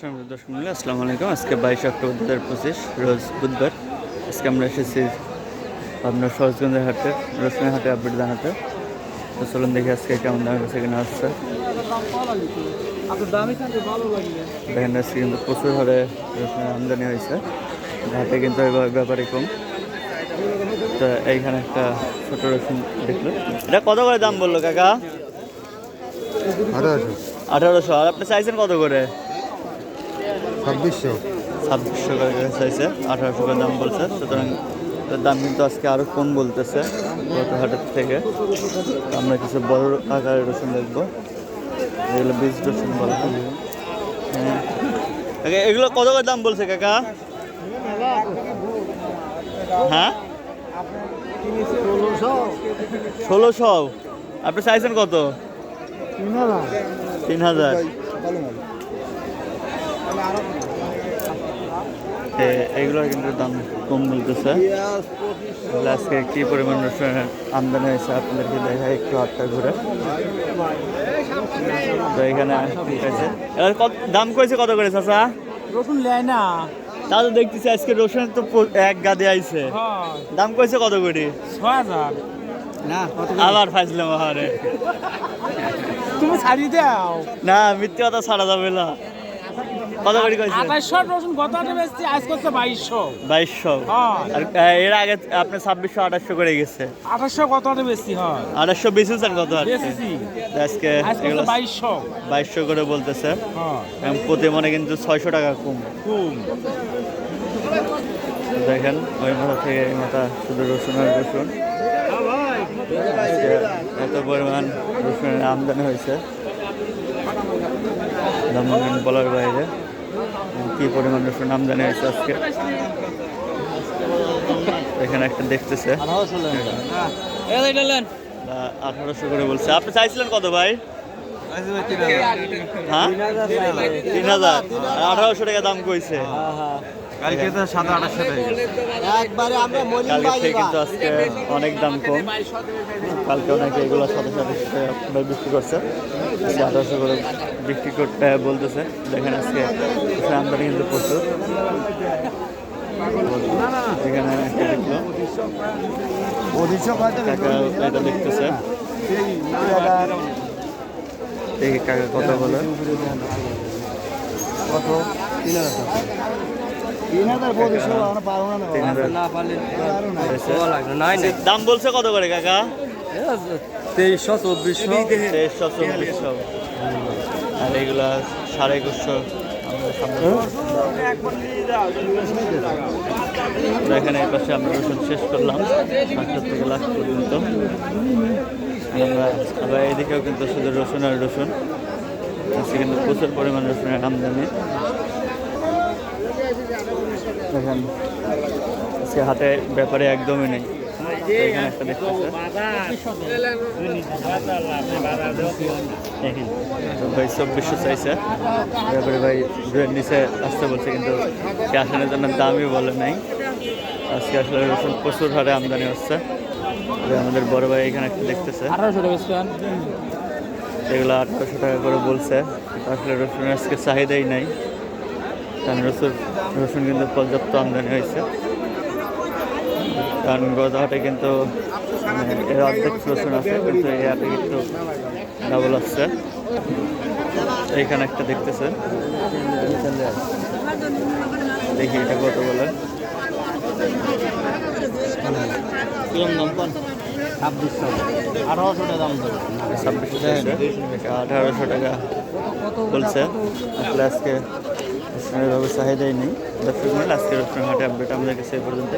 সম্মানিত দর্শক মূল্য আসসালামু আলাইকুম। আজকে বাইশে অক্টোবর দু হাজার পঁচিশ রোজ বুধবার। আজকে আমরা এসেছি আপনার সহজগঞ্জের হাটে রসুনের হাটে আপডেট জানাতে। তো চলুন দেখি আজকে কেমন দামে বেছে কিনা আসছে দেখেন আজকে কিন্তু প্রচুর হারে রসুনের আমদানি হয়েছে। হাটে কিন্তু এবার ব্যাপারে কম। তো এইখানে একটা ছোট রসুন দেখল। এটা কত করে দাম বলল কাকা? আঠারোশো। আঠারোশো। আর আপনি চাইছেন কত করে? ছাব্বিশশো। ছাব্বিশশো করে চাইছে আঠারোশো করে দাম বলছে। সুতরাং দাম কিন্তু আজকে আরও কম বলতেছে গত হাটের থেকে আমরা কিছু বড় আকারের রসুন দেখব। এগুলো বীজ রসুন হ্যাঁ। এগুলো কত করে দাম বলছে কাকা? হ্যাঁ? ষোলোশো। আপনি চাইছেন কত? তিন হাজার। এ, এগুলোর কিন্তু দাম কম বলতেছে। আজকে কি পরিমাণ রসুনের আমদানি হয়েছে আপনাদেরকে দেখায় একটু হাতটা ঘুরে। তো এখানে এবার কত দাম কইছে কত করে চাচা? রসুন লেয় না। তা তো দেখতেছি আজকে রসুন তো এক গাদে আইছে। দাম কইছে কত করে? ছয় হাজার। না আবার ফাইছিলাম আহারে। তুমি ছাড়ি দাও। না মিথ্যে কথা ছাড়া যাবে না। কত করে কইছে? আঠাইশশো রসুন কত আটে বেচছি? আজ করছে বাইশশো। বাইশশো। হ্যাঁ। আর এর আগে আপনি করে গেছে। আটে বেচছি? হয়। বেচেছি। আজকে এগুলো করে বলতেছে। হ্যাঁ। প্রতি মনে কিন্তু ছয়শো টাকা কম। কম। দেখেন ওই মাথা থেকে এই মাথা শুধু রসুন আর রসুন। এত পরিমাণ রসুনের আমদানি হয়েছে। দামন বলার বাইরে। কি পরিমাণ রসুন আমদানি হয়েছে আজকে। এখানে একটা দেখতেছে। আঠারোশো করে বলছে। আপনি চাইছিলেন কত ভাই? হ্যাঁ? তিন হাজার। আঠারোশো টাকা দাম কইছে। কালকে তো কালকে কিন্তু আজকে অনেক দাম কম। কালকে অনেকে এগুলো সাথে সাথে আপনারা বিক্রি করছে। আজকে করে বিক্রি করতে বলতেছে। দেখেন আজকে আমদানি কিন্তু প্রচুর। এখানে একটা দেখল। কাকা এটা দেখতেছে। দেখি কাকা কথা বলে? কত? তিন হাজার দাম বলছে কত করে কাকা? তেইশশো চব্বিশশো। তেইশশো চব্বিশশো। আর এগুলা সাড়ে একুশশো। এখানে এই পাশে আমরা রসুন শেষ করলাম সাতটা থেকে লাখ পর্যন্ত। আমরা আবার এদিকেও কিন্তু শুধু রসুন আর রসুন। কিন্তু প্রচুর পরিমাণ রসুনের আমদানি দেখেন আজকে হাতে ব্যাপারে একদমই নেই। এখানে একটা দেখতেছে ভাই চব্বিশশো চাইছে। তারপরে ভাই দুয়ের নিচে আসতে বলছে কিন্তু ক্যাশনের জন্য দামই বলে নাই। আজকে আসলে রসুন প্রচুর হারে আমদানি হচ্ছে। আমাদের বড় ভাই এখানে একটা দেখতেছে। এগুলো আঠারোশো টাকা করে বলছে। আসলে রসুনের আজকে চাহিদাই নাই। রসুন রসুন কিন্তু পর্যাপ্ত আমদানি হয়েছে। কারণ গত হাটে কিন্তু মানে এর অর্ধেক রসুন আছে কিন্তু এই হাটে কিন্তু ডাবল আসছে এইখানে একটা দেখতেছে দেখি এটা কত বলে। ছাব্বিশশো আঠারোশো টাকা আঠারোশো টাকা। বলছে আসলে আজকে এভাবে চাহিদাই নেই। দর্শক মিলে আজকে রসুন হাটে আপডেট আমাদের কাছে এই পর্যন্ত।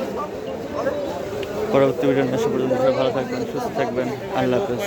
পরবর্তী ভিডিও আসা পর্যন্ত ভালো থাকবেন, সুস্থ থাকবেন। আল্লাহ হাফেজ।